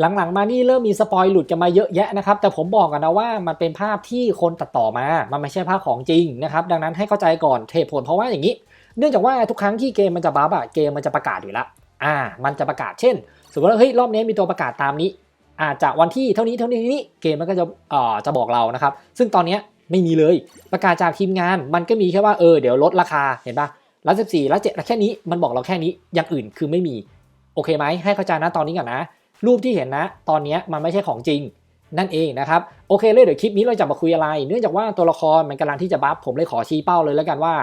หลังๆ มานี่เริ่มมีสปอยหลุดกันมาเยอะแยะนะครับ แต่ผมบอกกันนะว่ามันเป็นภาพที่คนตัดต่อมา มันไม่ใช่ภาพของจริงนะครับ ดังนั้นให้เข้าใจก่อนเหตุผลเพราะว่าอย่างนี้ เนื่องจากว่าทุกครั้งที่เกมมันจะบัฟอะเกมมันจะประกาศอยู่แล้วอ่า มันจะประกาศเช่น สมมติว่าเฮ้ยรอบนี้มีตัวประกาศตามนี้อาจจะวันที่เท่านี้เท่านี้นี้เกมมันก็จะเอ่อจะบอกเรานะครับ ซึ่งตอนนี้ไม่มีเลยประกาศจากทีมงาน มันก็มีแค่ว่าเออเดี๋ยวลดราคาเห็นปะร้อยสิบสี่ร้อยเจ็ดแค่นี้มันบอกเราแค่นี้อย่างอื่นคือไม่มีโอเคไหมให้เข้าใจนะตอนนี้ก่อนนะ รูปที่เห็นนะ ตอนนี้มันไม่ใช่ของจริงนั่นเองนะครับโอเคเลยเดี๋ยวคลิปนี้เราจะมาคุยอะไร เนื่องจากว่าตัวละครมันกำลังที่จะบัฟผมเลยขอชี้เป้าเลยแล้วกันว่า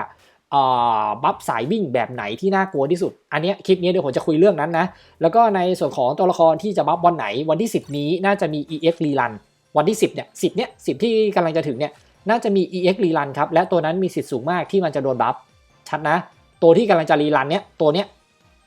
บัฟสายวิ่งแบบไหนที่น่ากลัวที่สุด อันนี้คลิปนี้เดี๋ยวผมจะคุยเรื่องนั้นนะ แล้วก็ในส่วนของตัวละครที่จะบัฟวันไหนวันที่ 10 นี้น่าจะมี EX รีรันวันที่ 10เนี่ย10เนี่ย10ที่กำลังจะถึงเนี่ยน่าจะมี EX รีรันครับและตัวนั้นมีสิทธิ์สูงมากที่มันจะโดนบัฟชัดนะ ตัวที่กำลังจะรีรันเนี่ยตัวเนี้ย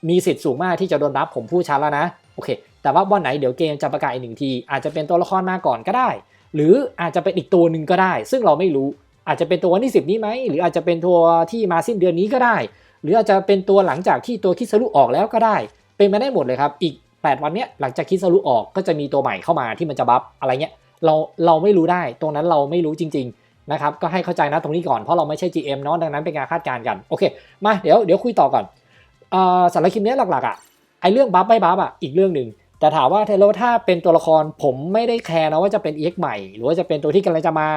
มีสิทธิ์สูงมากที่จะโดนบัฟผมพูดชัดแล้วนะโอเค แต่ว่าวันไหนเดี๋ยวเกมจะประกาศอีกหนึ่งที อาจจะเป็นตัวละครมาก่อนก็ได้ หรืออาจจะเป็นอีกตัวหนึ่งก็ได้ ซึ่งเราไม่รู้อาจจะเป็นตัววันที่ 10 นี้ไหมหรืออาจจะเป็นตัวที่มาสิ้นเดือนนี้ก็ได้ หรืออาจจะเป็นตัวหลังจากที่ตัวคิดสรุออกแล้วก็ได้ เป็นไปได้หมดเลยครับ อีก 8 วันเนี้ยหลังจากคิดสรุออกก็จะมีตัวใหม่เข้ามาที่มันจะบัฟอะไรเงี้ยเราเราไม่รู้ได้ตรงนั้นเราไม่รู้จริง ๆนะครับก็ให้เข้าใจนะตรงนี้ก่อนเพราะเราไม่ใช่ GM เนาะดังนั้นเป็นการคาดการณ์กันโอเคมาเดี๋ยวเดี๋ยวคุยต่อก่อนสารคลิปนี้หลักๆอะไอเรื่องบัฟไม่บัฟอะอีกเรื่องหนึ่ง แต่ถามว่าเทโลถ้าเป็นตัวละครผมไม่ได้แคร์นะว่าจะเป็น EX ใหม่ หรือว่าจะเป็นตัวที่กำลังจะมา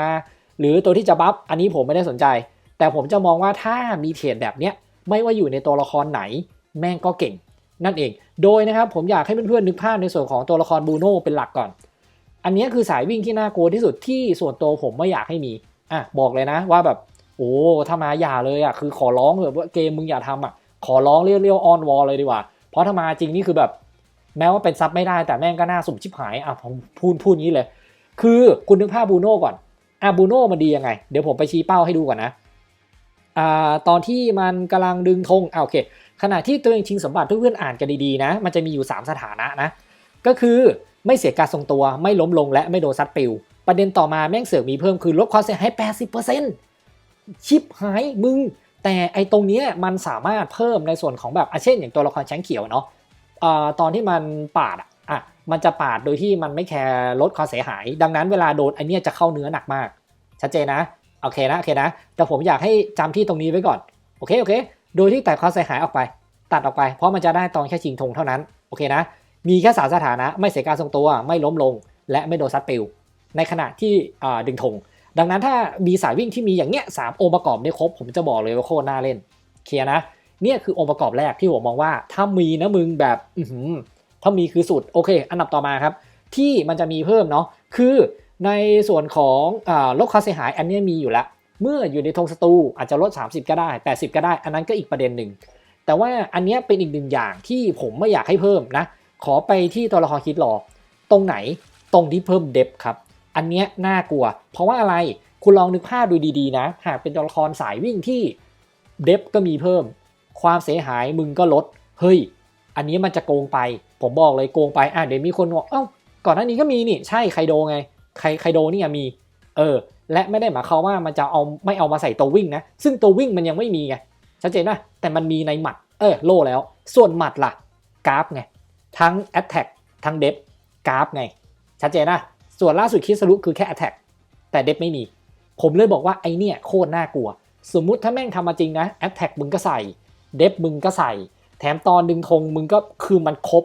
หรือตัวที่จะบัฟอันนี้ผมไม่ได้สนใจ แต่ผมจะมองว่าถ้ามีเทรดแบบเนี้ยไม่ว่าอยู่ในตัวละครไหน แม่งก็เก่ง นั่นเอง โดยนะครับผมอยากให้เพื่อนๆนึกภาพในส่วนของตัวละครบูโน่เป็นหลักก่อน อันนี้คือสายวิ่งที่น่ากลัวที่สุดที่ส่วนตัวผมไม่อยากให้มีอะบอกเลยนะว่าแบบโอ้ถ้ามาอย่าเลยอะคือขอร้องเถอะว่าเกมมึงอย่าทำอะขอร้องเรียวๆออนวอลเลยดีกว่า เพราะถ้ามาจริงนี่คือแบบ แม้ว่าเป็นซับไม่ได้แต่แม่งก็น่าสุ่มชิบหายอะผมพูดพูดงี้เลย คือคุณนึกภาพบูโน่ก่อนอะบูโน่มันดียังไง เดี๋ยวผมไปชี้เป้าให้ดูก่อนนะอ่าตอนที่มันกำลังดึงธงอ่าโอเค ขณะที่ตัวเองชิงสมบัติเพื่อนๆอ่านกันดีๆนะ มันจะมีอยู่ 3 สถานะนะ ก็คือไม่เสียการทรงตัวไม่ล้มลงและไม่โดนซัดปิว ประเด็นต่อมาแม่งเสือกมีเพิ่มคือลดความเสียหาย80%ชิปหายมึง แต่ไอตรงนี้มันสามารถเพิ่มในส่วนของแบบอาเช่น อย่างตัวละครแชงเขียวเนาะ ตอนที่มันปาดอะมันจะปาดโดยที่มันไม่แคร์ลดความเสียหาย ดังนั้นเวลาโดนไอเนี้ยจะเข้าเนื้อหนักมาก ชัดเจนนะโอเคนะโอเคนะ แต่ผมอยากให้จำที่ตรงนี้ไว้ก่อนโอเคโอเค โดยที่แตัดความเสียหายออกไป ตัดออกไป เพราะมันจะได้ตอนแค่ชิงธงเท่านั้นโอเคนะ มีแค่สาสถานะไม่เสียการทรงตัวไม่ล้มลง และไม่โดนซัดปิวในขณะที่ดึงธงดังนั้นถ้ามีสายวิ่งที่มีอย่างเงี้ยสามองค์ประกอบได้ครบ ผมจะบอกเลยว่าโคตรน่าเล่นเคลียร์นะ เนี่ยคือองค์ประกอบแรกที่ผมมองว่า ถ้ามีนะมึงแบบถ้ามีคือสุดโอเค อันดับต่อมาครับ ที่มันจะมีเพิ่มเนาะคือในส่วนของอลดค่าเสียหายอันนี้มีอยู่แล้วเมื่ออยู่ในธงศัตรูอาจจะลด 30 ก็ได้ 80 ก็ได้ อันนั้นก็อีกประเด็นหนึ่ง แต่ว่าอันนี้เป็นอีกหนึ่งอย่างที่ผมไม่อยากให้เพิ่มนะ ขอไปที่ตัวละครคิดหลอตรงไหนตรงที่เพิ่มเดฟครับ อันนี้น่ากลัว เพราะว่าอะไรคุณลองนึกภาพดูดีๆนะ หากเป็นตัวละครสายวิ่งที่เดฟก็มีเพิ่ม ความเสียหายมึงก็ลด เฮ้ย อันนี้มันจะโกงไป ผมบอกเลยโกงไป อะเดี๋ยวมีคนบอกเอ้า ก่อนหน้านี้ก็มีนี่ ใช่ไคโดไง ไคไคโดนี่มี เออ และไม่ได้หมายความว่ามันจะเอาไม่เอามาใส่ตัววิ่งนะ ซึ่งตัววิ่งมันยังไม่มีไง ชัดเจนนะแต่มันมีในหมัด เออ โล่แล้ว ส่วนหมัดล่ะ กราฟไง ทั้ง Attack ทั้งเดฟกราฟไง ชัดเจนนะส่วนล่าสุดคิสรุคือแค่ Attack แต่เดฟไม่มี ผมเลยบอกว่าไอเนี่ยโคตรน่ากลัว สมมุติถ้าแม่งทำมาจริงนะ Attack มึงก็ใส่ เดฟมึงก็ใส่ แถมตอนดึงธงมึงก็คือมันครบ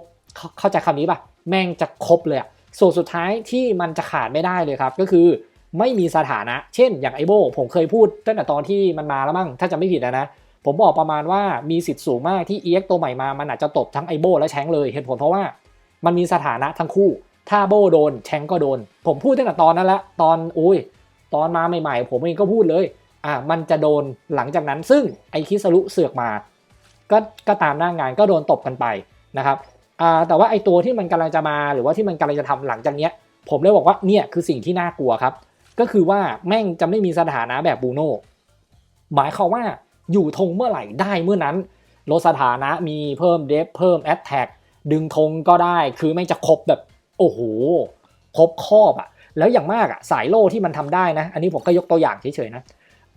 เข้าใจคำนี้ป่ะ แม่งจะครบเลยอะส่วนสุดท้ายที่มันจะขาดไม่ได้เลยครับก็คือไม่มีสถานะ เช่น อย่างไอโบผมเคยพูดตั้งแต่ตอนที่มันมาแล้วมั้งถ้าจะไม่ผิดนะนะ ผมบอกประมาณว่ามีสิทธิ์สูงมากที่ EX ตัวใหม่มา มันอาจจะตบทั้งไอโบและแชงเลยเหตุผลเพราะว่ามันมีสถานะทั้งคู่ ถ้าโบโดนแชงก็โดน ผมพูดตั้งแต่ตอนนั้นละตอนโอ้ยตอนมาใหม่ๆ ผมเองก็พูดเลย อะมันจะโดนหลังจากนั้นซึ่งไอคิสรุเสือกมา ก็ก็ตามหน้างานก็โดนตบกันไปนะครับแต่ว่าไอตัวที่มันกำลังจะมาหรือว่าที่มันกำลังจะทำหลังจากเนี้ย ผมเลยบอกว่าเนี่ยคือสิ่งที่น่ากลัวครับ ก็คือว่าแม่งจะไม่มีสถานะแบบบูโน่หมายความว่าอยู่ธงเมื่อไหร่ได้เมื่อนั้นลดสถานะมีเพิ่มเดฟเพิ่มแอตแทกดึงธงก็ได้คือแม่งจะครบแบบโอ้โหครบครอบอะแล้วอย่างมากอะสายโล่ที่มันทำได้นะ อันนี้ผมก็ยกตัวอย่างเฉยๆนะ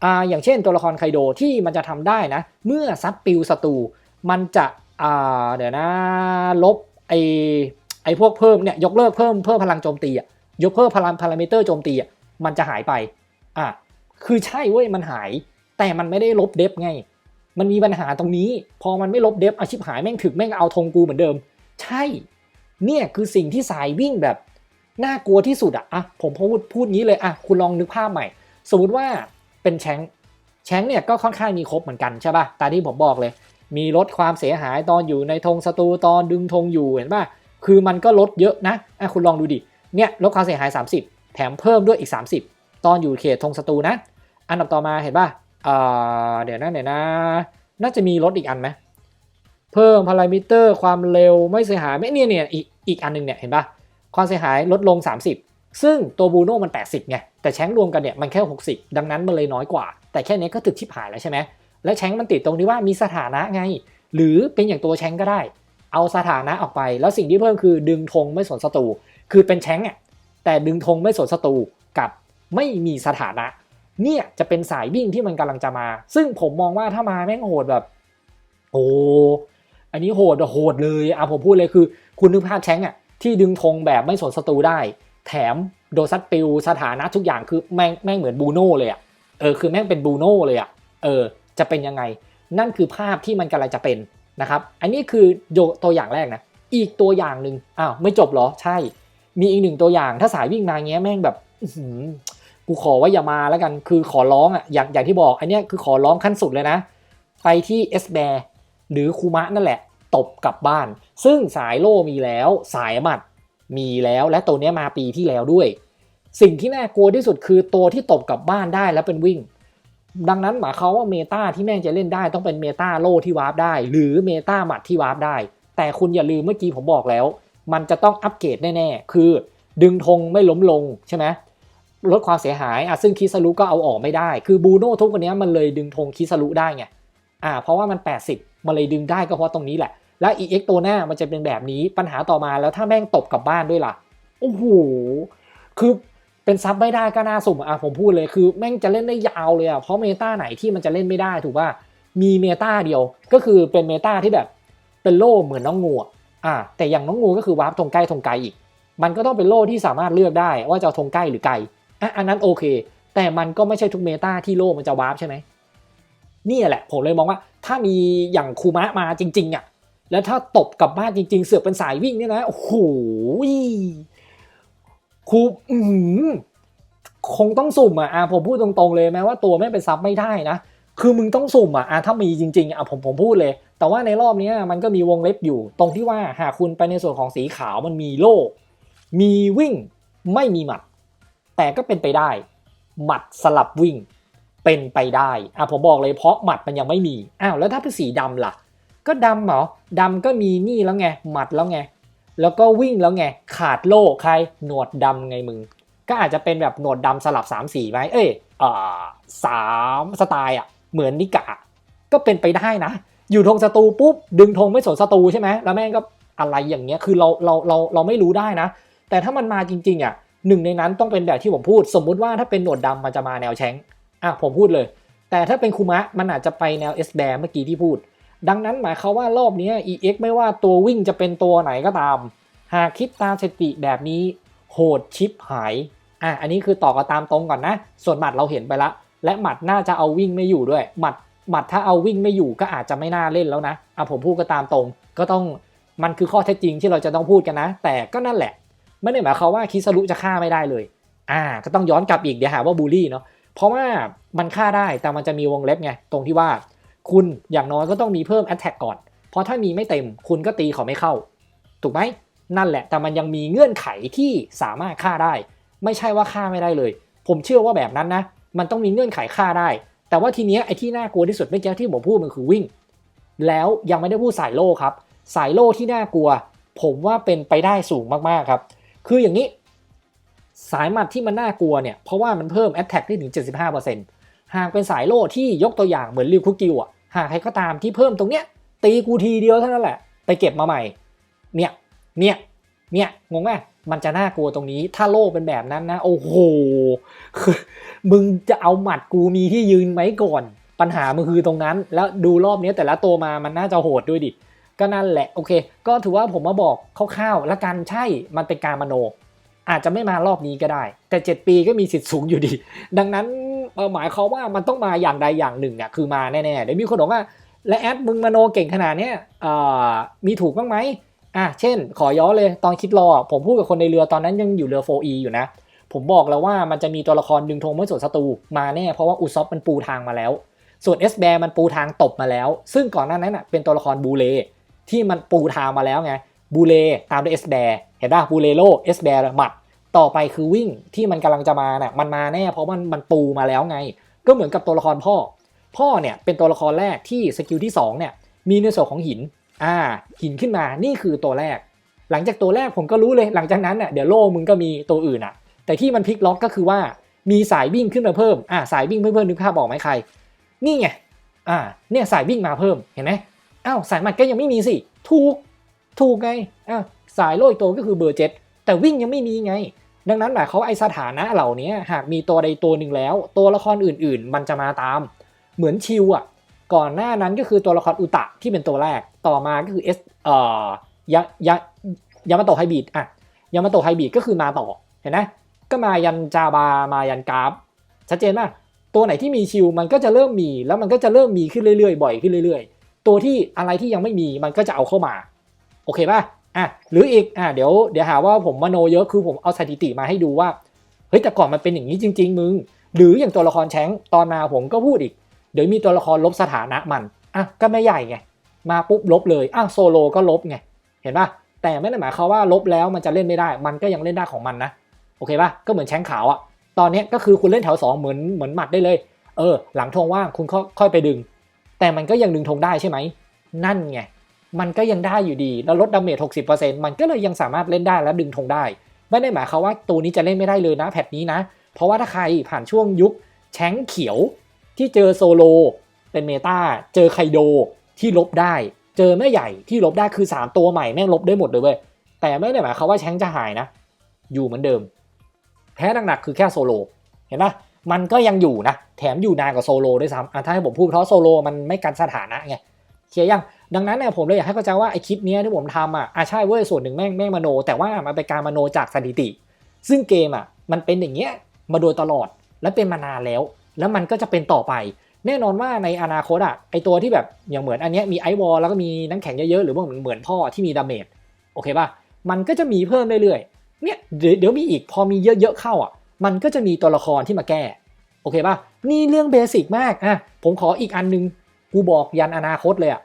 อ่าอย่างเช่นตัวละครไคโดที่มันจะทำได้นะ เมื่อซัดปิวศัตรูมันจะอ่าเดี๋ยวนะลบไอไอ้พวกเพิ่มเนี่ยยกเลิกเพิ่มเพิ่มพลังโจมตีอะยกเพิ่มพลังพารามิเตอร์โจมตีอะมันจะหายไปอะคือใช่เว้ยมันหาย แต่มันไม่ได้ลบเดฟไง มันมีปัญหาตรงนี้ พอมันไม่ลบเดฟอาชิบหายแม่งถึกแม่งเอาธงกูเหมือนเดิม ใช่ เนี่ยคือสิ่งที่สายวิ่งแบบน่ากลัวที่สุดอะอะผมพูดพูดงี้เลยอะคุณลองนึกภาพใหม่ สมมติว่า เป็นแชงแชงเนี่ยก็ค่อนข้างมีครบเหมือนกันใช่ป่ะตามที่ผมบอกเลย มีลดความเสียหายตอนอยู่ในธงศัตรูตอนดึงธงอยู่เห็นป่ะคือมันก็ลดเยอะนะอะคุณลองดูดิเนี่ยลดความเสียหาย 30 แถมเพิ่มด้วยอีก 30 ตอนอยู่เขตธงศัตรูนะ อันดับต่อมาเห็นป่ะเอ่อเดี๋ยวนะเดี๋ยวนะ น่าจะมีลดอีกอันไหมเพิ่มพารามิเตอร์ความเร็วไม่เสียหายไม่เนี่ยเนี่ยอีกอีกอันหนึงเนี่ยเห็นป่ะความเสียหายลดลง 30 ซึ่งตัวบูโน่มัน 80 ไง แต่แชงรวมกันเนี่ยมันแค่ 60 ดังนั้นมันเลยน้อยกว่า แต่แค่นี้ก็ถึกชิบหายแล้วใช่ไหมและแชงมันติดตรงที่ว่ามีสถานะไง หรือเป็นอย่างตัวแชงก็ได้ เอาสถานะออกไป แล้วสิ่งที่เพิ่มคือดึงธงไม่สนศัตรู คือเป็นแชงอะแต่ดึงธงไม่สนศัตรูกับไม่มีสถานะ เนี่ยจะเป็นสายวิ่งที่มันกำลังจะมา ซึ่งผมมองว่าถ้ามาแม่งโหดแบบ โอ้อันนี้โหดอะโหดเลยอะผมพูดเลยคือ คุณนึกภาพแชงอะที่ดึงธงแบบไม่สนศัตรูได้ แถมโดนซัดปิวสถานะทุกอย่างคือแม่งแม่งเหมือนบูโน่เลยอะเออคือแม่งเป็นบูโน่เลยอะเออจะเป็นยังไง นั่นคือภาพที่มันกำลังจะเป็นนะครับ อันนี้คือตัวอย่างแรกนะ อีกตัวอย่างหนึ่งอ้าวไม่จบเหรอใช่ มีอีกหนึ่งตัวอย่างถ้าสายวิ่งมาเงี้ยแม่งแบบอื้อหือกูขอว่าอย่ามาแล้วกันคือขอร้องอะอย่างอย่างที่บอก อันเนี้ยคือขอร้องขั้นสุดเลยนะ ไปที่เอสแบร์หรือคูมะนั่นแหละ ตบกลับบ้าน ซึ่งสายโล่มีแล้วสายหมัด มีแล้วและตัวนี้มาปีที่แล้วด้วย สิ่งที่น่ากลัวที่สุดคือตัวที่ตบกลับบ้านได้แล้วเป็นวิ่ง ดังนั้นหมายความว่าเมตาที่แม่งจะเล่นได้ต้องเป็นเมตาโล่ที่วาร์ปได้ หรือเมตาหมัดที่วาร์ปได้ แต่คุณอย่าลืมเมื่อกี้ผมบอกแล้ว มันจะต้องอัปเกรดแน่ๆ คือดึงธงไม่ล้มลงใช่ไหมลดความเสียหายอะซึ่งคิสรุก็เอาออกไม่ได้ คือบูโน่ทุกวันนี้มันเลยดึงธงคิสรุได้ไงอ่าเพราะว่ามัน 80 มันเลยดึงได้ก็เพราะตรงนี้แหละ และ EX ตัวหน้ามันจะเป็นแบบนี้ปัญหาต่อมาแล้วถ้าแม่งตบกลับบ้านด้วยล่ะ โอ้โห คือเป็นซับไม่ได้ก็น่าสุ่มอะผมพูดเลยคือแม่งจะเล่นได้ยาวเลยอะเพราะเมตาไหนที่มันจะเล่นไม่ได้ถูกป่ะมีเมตาเดียวก็คือเป็นเมตาที่แบบเป็นโล่เหมือนน้องงูอะแต่อย่างน้องงูก็คือวาร์ปธงใกล้ธงไกลอีก มันก็ต้องเป็นโล่ที่สามารถเลือกได้ว่าจะเอาธงใกล้หรือไกลอะอันนั้นโอเค แต่มันก็ไม่ใช่ทุกเมตาที่โลกมันจะวาร์ปใช่ไหมนี่แหละผมเลยมองว่าถ้ามีอย่างคูมะมาจริงๆอะ แล้วถ้าตบกลับบ้านจริง ๆ เสือกเป็นสายวิ่งเนี่ยนะโอ้โหครูอืคงต้องสุ่มอะอะผมพูดตรงๆเลยแม้ว่าตัวไม่เป็นซับไม่ได้นะคือมึงต้องสุ่มอะอะถ้ามีจริงๆอะผมผมพูดเลย แต่ว่าในรอบนี้มันก็มีวงเล็บอยู่ ตรงที่ว่าหากคุณไปในส่วนของสีขาวมันมีโล่มีวิ่งไม่มีหมัด แต่ก็เป็นไปได้ หมัดสลับวิ่งเป็นไปได้อะผมบอกเลยเพราะหมัดมันยังไม่มีอ้าวแล้วถ้าเป็นสีดำล่ะ ก็ดำเหรอดำก็มีนี่แล้วไงหมัดแล้วไงแล้วก็วิ่งแล้วไงขาดโล่ใครหนวดดำไงมึง ก็อาจจะเป็นแบบหนวดดำสลับ3ามสีไหมเอ้ยอ่าสามสไตล์อะเหมือนนิกะ ก็เป็นไปได้นะ อยู่ธงศัตรูปุ๊บดึงธงไม่สนศัตรูใช่ไหมแล้วแม่งก็อะไรอย่างเงี้ยคือเราเราเราเราไม่รู้ได้นะ แต่ถ้ามันมาจริง ๆอะหนึ่งในนั้นต้องเป็นแบบที่ผมพูด สมมุติว่าถ้าเป็นหนวดดำมันจะมาแนวแชงอะผมพูดเลย แต่ถ้าเป็นคูมะมันอาจจะไปแนว S แบเมื่อกี้ที่พูด ดังนั้นหมายความว่ารอบนี้ EX ไม่ว่าตัววิ่งจะเป็นตัวไหนก็ตาม หากคิดตามสถิติแบบนี้ โหดชิปหายอะอันนี้คือต่อกันตามตรงก่อนนะ ส่วนหมัดเราเห็นไปละ และหมัดน่าจะเอาวิ่งไม่อยู่ด้วย หมัดหมัดถ้าเอาวิ่งไม่อยู่ก็อาจจะไม่น่าเล่นแล้วนะอะผมพูดก็ตามตรง ก็ต้องมันคือข้อเท็จจริงที่เราจะต้องพูดกันนะ แต่ก็นั่นแหละ ไม่ได้หมายความว่าคิสรุจะฆ่าไม่ได้เลย อ่า ก็ต้องย้อนกลับอีกเดี๋ยวหาว่าบูลลี่เนาะเพราะว่ามันฆ่าได้แต่มันจะมีวงเล็บไงตรงที่ว่า คุณอย่างน้อยก็ต้องมีเพิ่ม Attack ก่อน เพราะถ้ามีไม่เต็มคุณก็ตีเขาไม่เข้า ถูกไหมนั่นแหละ แต่มันยังมีเงื่อนไขที่สามารถฆ่าได้ ไม่ใช่ว่าฆ่าไม่ได้เลย ผมเชื่อว่าแบบนั้นนะ มันต้องมีเงื่อนไขฆ่าได้ แต่ว่าทีเนี้ยไอ้ที่น่ากลัวที่สุดเมื่อกี้ที่ผมพูดมันคือวิ่ง แล้วยังไม่ได้พูดสายโล่ครับ สายโล่ที่น่ากลัว ผมว่าเป็นไปได้สูงมากๆครับ คืออย่างนี้ สายหมัดที่มันน่ากลัวเนี่ย เพราะว่ามันเพิ่ม Attack ได้ถึง 75%หากเป็นสายโล่ที่ยกตัวอย่างเหมือนริวคุกิวอะ หากใครก็ตามที่เพิ่มตรงเนี้ยตีกูทีเดียวเท่านั้นแหละ ไปเก็บมาใหม่ เนี่ย เนี่ย เนี่ยงงไหมมันจะน่ากลัวตรงนี้ ถ้าโล่เป็นแบบนั้นนะ โอ้โหคือมึงจะเอาหมัดกูมีที่ยืนไหมก่อน ปัญหามันคือตรงนั้น แล้วดูรอบนี้แต่ละตัวมามันน่าจะโหดด้วยดิก็นั่นแหละโอเค ก็ถือว่าผมมาบอกคร่าวๆและกันใช่มันเป็นการมโน อาจจะไม่มารอบนี้ก็ได้ แต่ 7 ปีก็มีสิทธิ์สูงอยู่ดี ดังนั้นหมายความว่ามันต้องมาอย่างใดอย่างหนึ่งเนี่ยคือมาแน่ๆเดี๋ยวมีคนบอกว่า และแอดมึงมโนเก่งขนาดเนี้ยมีถูกบ้างไหมอะเช่น ขอย้อนเลยตอนคิดรอผมพูดกับคนในเรือตอนนั้นยังอยู่เรือ 4E อยู่นะ ผมบอกแล้วว่ามันจะมีตัวละครดึงธงไม่สนศัตรูมาแน่เพราะว่าอุซอฟมันปูทางมาแล้ว ส่วนเอสแบร์มันปูทางตบมาแล้ว ซึ่งก่อนหน้านั้นน่ะเป็นตัวละครบูเลที่มันปูทางมาแล้วไง บูเลตามด้วยเอสแบร์เห็นป่ะบูเลโลเอสแบร์หมัด ต่อไปคือวิ่งที่มันกำลังจะมาน่ะมันมาแน่เพราะมันมันปูมาแล้วไง ก็เหมือนกับตัวละครพ่อ พ่อเนี่ยเป็นตัวละครแรกที่สกิลที่สองเนี่ยมีในส่วนของหินอ่าหินขึ้นมานี่คือตัวแรก หลังจากตัวแรกผมก็รู้เลยหลังจากนั้นเน่ะเดี๋ยวโล่มึงก็มีตัวอื่นอะ แต่ที่มันพลิกล็อกก็คือว่ามีสายวิ่งขึ้นมาเพิ่มอ่าสายวิ่งเพื่อนๆนึกภาพออกไหมใคร นี่ไงอ่าเนี่ยสายวิ่งมาเพิ่มเห็นไหมอ้าวสายหมัดก็ยังไม่มีสิ ถูก ถูกไงอ่าสายโล่อีกตัวก็คือเบอร์เจ็ดแต่วิ่งยังไม่มีไง ดังนั้นหมายเขาไอสถานะเหล่านี้หากมีตัวใดตัวหนึ่งแล้ว ตัวละครอื่นๆ มันจะมาตาม เหมือนชิวอะก่อนหน้านั้นก็คือตัวละครอุตะที่เป็นตัวแรกต่อมาก็คือเอสเอ่อยายายามาโตไฮบีดอะยามาโตไฮบีดก็คือมาต่อเห็นไหมก็มายันจาบามายันกราฟชัดเจนป่ะตัวไหนที่มีชิวมันก็จะเริ่มมีแล้วมันก็จะเริ่มมีขึ้นเรื่อยๆ บ่อยขึ้นเรื่อย ๆ ตัวที่อะไรที่ยังไม่มีมันก็จะเอาเข้ามา โอเคป่ะอะหรืออีกอะเดี๋ยวเดี๋ยวหาว่าผมมโนเยอะคือผมเอาสถิติมาให้ดูว่าเฮ้ยแต่ก่อนมันเป็นอย่างนี้จริง ๆ มึง หรืออย่างตัวละครแชงตอนมาผมก็พูดอีก เดี๋ยวมีตัวละครลบสถานะมันอะก็ไม่ใหญ่ไงมาปุ๊บลบเลยอ้าวโซโลก็ลบไงเห็นป่ะแต่ไม่ได้หมายความว่าลบแล้วมันจะเล่นไม่ได้ มันก็ยังเล่นได้ของมันนะโอเคป่ะก็เหมือนแชงขาวอะตอนนี้ก็คือคุณเล่นแถวสองเหมือนเหมือนหมัดได้เลย เออ หลังธงว่างคุณค่อยไปดึง แต่มันก็ยังดึงธงได้ใช่ไหมนั่นไง มันก็ยังได้อยู่ดี แล้วลดดาเมจ60%มันก็เลยยังสามารถเล่นได้และดึงธงได้ ไม่ได้หมายความว่าตัวนี้จะเล่นไม่ได้เลยนะแพทนี้นะ เพราะว่าถ้าใครผ่านช่วงยุคแชงเขียวที่เจอโซโลเป็นเมตาเจอไคโดที่ลบได้ เจอแม่ใหญ่ที่ลบได้คือ 3 ตัวใหม่แม่งลบได้หมดเลยเว้ยแต่ไม่ได้หมายความว่าแชงจะหายนะ อยู่เหมือนเดิม แพ้หนักๆคือแค่โซโลเห็นปะมันก็ยังอยู่นะ แถมอยู่นานกว่าโซโลด้วยซ้ำอะถ้าให้ผมพูดเพราะโซโลมันไม่กันสถานะไง เคลียร์ยังดังนั้นเนี่ยผมเลยอยากให้เข้าใจว่าไอคลิปนี้ที่ผมทำอะอะใช่เว้ยส่วนหนึ่งแม่งแม่งมโน แต่ว่ามันเป็นการมโนจากสถิติ ซึ่งเกมอะมันเป็นอย่างเงี้ยมาโดยตลอดและเป็นมานานแล้ว แล้วมันก็จะเป็นต่อไป แน่นอนว่าในอนาคตอะไอตัวที่แบบอย่างเหมือนอันเนี้ยมีไอวอลแล้วก็มีน้ำแข็งเยอะๆหรือว่าเหมือนเหมือนพ่อที่มีดาเมจโอเคป่ะมันก็จะมีเพิ่มเรื่อยๆเนี่ยเดี๋ยวมีอีกพอมีเยอะๆเข้าอะ มันก็จะมีตัวละครที่มาแก้โอเคป่ะนี่เรื่องเบสิกมากอะผมขออีกอันนึงกูบอกยันอนาคตเลยอะ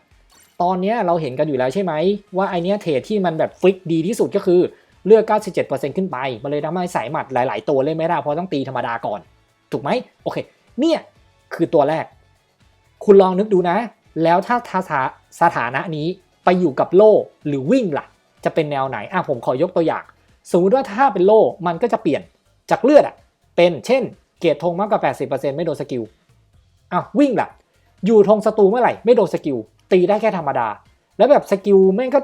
ตอนเนี้ยเราเห็นกันอยู่แล้วใช่ไหมว่าไอเนี้ยเทรดที่มันแบบฟิกดีที่สุดก็คือเลือก 97%ขึ้นไป มันเลยทำให้สายหมัดหลาย ๆ ตัวเล่นไม่ได้เพราะต้องตีธรรมดาก่อน ถูกไหมโอเค เนี่ยคือตัวแรก คุณลองนึกดูนะ แล้วถ้าทาสาสถานะนี้ไปอยู่กับโล่หรือวิ่งล่ะ จะเป็นแนวไหนอะผมขอยกตัวอย่าง สมมติว่าถ้าเป็นโล่มันก็จะเปลี่ยนจากเลือดอะเป็นเช่น เกียรติธงมากกว่า 80%ไม่โดนสกิลอ้าววิ่งล่ะ อยู่ธงศัตรูเมื่อไหร่ไม่โดนสกิล ตีได้แค่ธรรมดา แล้วแบบสกิลแม่งก็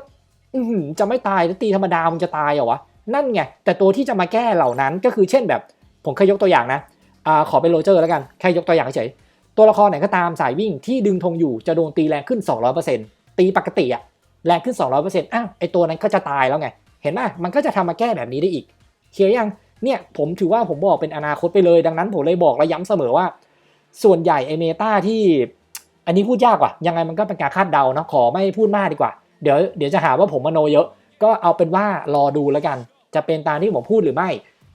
จะไม่ตายแล้วตีธรรมดามึงจะตายเหรอวะนั่นไงแต่ตัวที่จะมาแก้เหล่านั้นก็คือเช่นแบบผมเคยยกตัวอย่างนะอ่าขอเป็นโรเจอร์แล้วกันแค่ยกตัวอย่างเฉยตัวละครไหนก็ตามสายวิ่งที่ดึงธงอยู่จะโดนตีแรงขึ้น 200%ตีปกติอะแรงขึ้น 200%อ้าวไอตัวนั้นก็จะตายแล้วไง เห็นไหมมันก็จะทำมาแก้แบบนี้ได้อีกเคลียร์ยังเนี่ยผมถือว่าผมบอกเป็นอนาคตไปเลยดังนั้นผมเลยบอกและย้ำเสมอว่า ส่วนใหญ่ไอเมตาที่ อันนี้พูดยากว่ะยังไงมันก็เป็นการคาดเดาเนาะขอไม่พูดมากดีกว่า เดี๋ยวเดี๋ยวจะหาว่าผมมโนเยอะ ก็เอาเป็นว่ารอดูแล้วกัน จะเป็นตามที่ผมพูดหรือไม่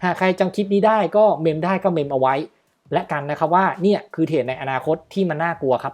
หากใครจำคลิปนี้ได้ก็เมมได้ก็เมมเอาไว้ และกันนะครับว่าเนี่ยคือเทรดในอนาคตที่มันน่ากลัวครับ